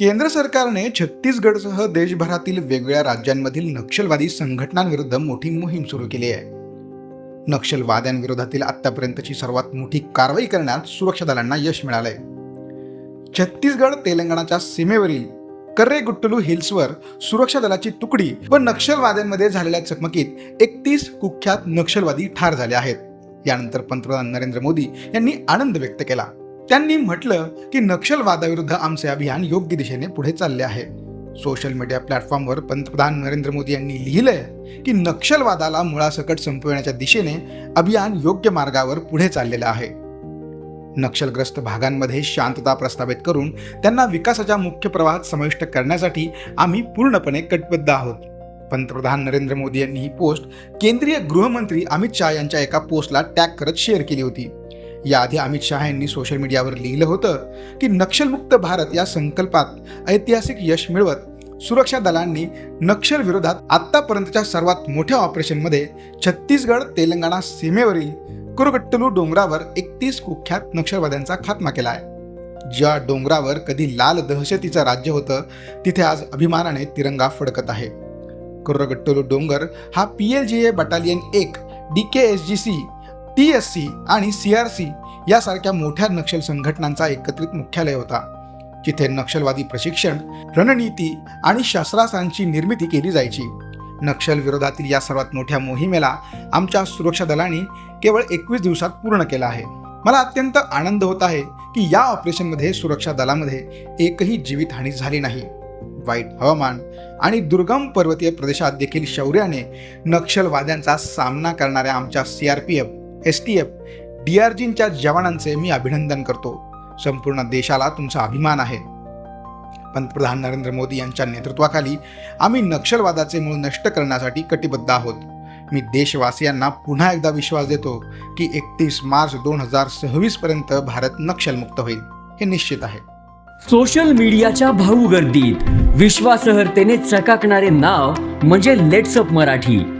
केंद्र सरकारने छत्तीसगडसह देशभरातील वेगवेगळ्या राज्यांमधील नक्षलवादी संघटनांविरुद्ध मोठी मोहीम सुरू केली आहे. नक्षलवाद्यांविरोधातील आतापर्यंतची सर्वात मोठी कारवाई करण्यात सुरक्षा दलांना यश मिळालंय. छत्तीसगड तेलंगणाच्या सीमेवरील कर्रेगुट्टलू हिल्सवर सुरक्षा दलाची तुकडी व नक्षलवाद्यांमध्ये झालेल्या चकमकीत एकतीस कुख्यात नक्षलवादी ठार झाले आहेत. यानंतर पंतप्रधान नरेंद्र मोदी यांनी आनंद व्यक्त केला. त्यांनी म्हटलं की नक्षलवादाविरुद्ध आमचे अभियान योग्य दिशेने पुढे चालले आहे. सोशल मीडिया प्लॅटफॉर्मवर पंतप्रधान नरेंद्र मोदी यांनी लिहिलंय की नक्षलवादाला मुळासकट संपविण्याच्या दिशेने अभियान योग्य मार्गावर पुढे चाललेलं आहे. नक्षलग्रस्त भागांमध्ये शांतता प्रस्थापित करून त्यांना विकासाच्या मुख्य प्रवाहात समाविष्ट करण्यासाठी आम्ही पूर्णपणे कटिबद्ध आहोत. पंतप्रधान नरेंद्र मोदी यांनी ही पोस्ट केंद्रीय गृहमंत्री अमित शहा यांच्या एका पोस्टला टॅग करत शेअर केली होती. याआधी अमित शहा यांनी सोशल मीडियावर लिहिलं होतं की नक्षलमुक्त भारत या संकल्पात ऐतिहासिक यश मिळवत सुरक्षा दलांनी नक्षल विरोधात आतापर्यंतच्या सर्वात मोठ्या ऑपरेशनमध्ये छत्तीसगड तेलंगणा सीमेवरील कुरगट्टलू डोंगरावर एकतीस कुख्यात नक्षलवाद्यांचा खात्मा केला आहे. ज्या डोंगरावर कधी लाल दहशतीचं राज्य होतं तिथे आज अभिमानाने तिरंगा फडकत आहे. कुर्रगट्टलू डोंगर हा P L G A battalion एक D K S G C T S C आणि सी आर सी यासारख्या मोठ्या नक्षल संघटनांचा एकत्रित मुख्यालय होता. जिथे नक्षलवादी प्रशिक्षण रणनीती आणि शस्त्रास्त्रांची निर्मिती केली जायची. नक्षल विरोधातील या सर्वात मोठ्या मोहिमेला आमच्या सुरक्षा दलाने केवळ एकवीस दिवसात पूर्ण केला आहे. मला अत्यंत आनंद होत आहे की या ऑपरेशनमध्ये सुरक्षा दलामध्ये एकही जीवितहानी झाली नाही. वाईट हवामान आणि दुर्गम पर्वतीय प्रदेशात देखील शौर्याने नक्षलवाद्यांचा सामना करणाऱ्या आमच्या C R P F S T F D R जींच्या जवानांचे मी अभिनंदन करतो. संपूर्ण देशाला तुमचा अभिमान आहे. पंतप्रधान नरेंद्र मोदी यांच्या नेतृत्वाखाली आम्ही नक्षलवादाचे मूळ नष्ट करण्यासाठी कटिबद्ध आहोत. मी देशवासियांना पुन्हा एकदा विश्वास देतो की एकतीस मार्च दोन हजार सव्वीस पर्यंत भारत नक्षलमुक्त होईल. हे निश्चित आहे. सोशल मीडियाच्या भाऊ गर्दीत विश्वासार्हतेने चकाकणारे नाव म्हणजे लेट्सअप मराठी.